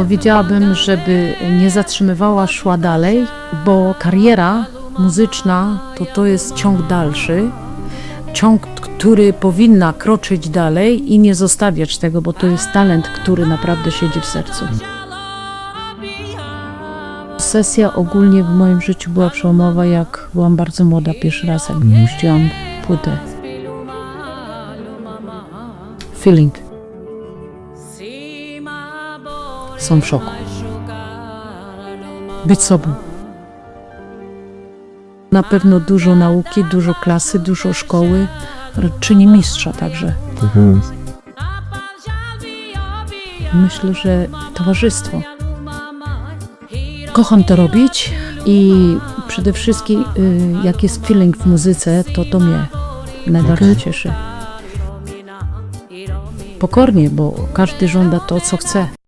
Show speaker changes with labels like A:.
A: Powiedziałabym, żeby nie zatrzymywała, szła dalej, bo kariera muzyczna to to jest ciąg dalszy, ciąg, który powinna kroczyć dalej i nie zostawiać tego, bo to jest talent, który naprawdę siedzi w sercu. Sesja ogólnie w moim życiu była przełomowa, jak byłam bardzo młoda, pierwszy raz jak puściłam płytę. Feeling. Są w szoku. Być sobą. Na pewno dużo nauki, dużo klasy, dużo szkoły. Czyni mistrza także.
B: Tak jest.
A: Myślę, że towarzystwo. Kocham to robić i przede wszystkim y, jak jest feeling w muzyce, to to mnie najbardziej cieszy. Pokornie, bo każdy żąda to, co chce.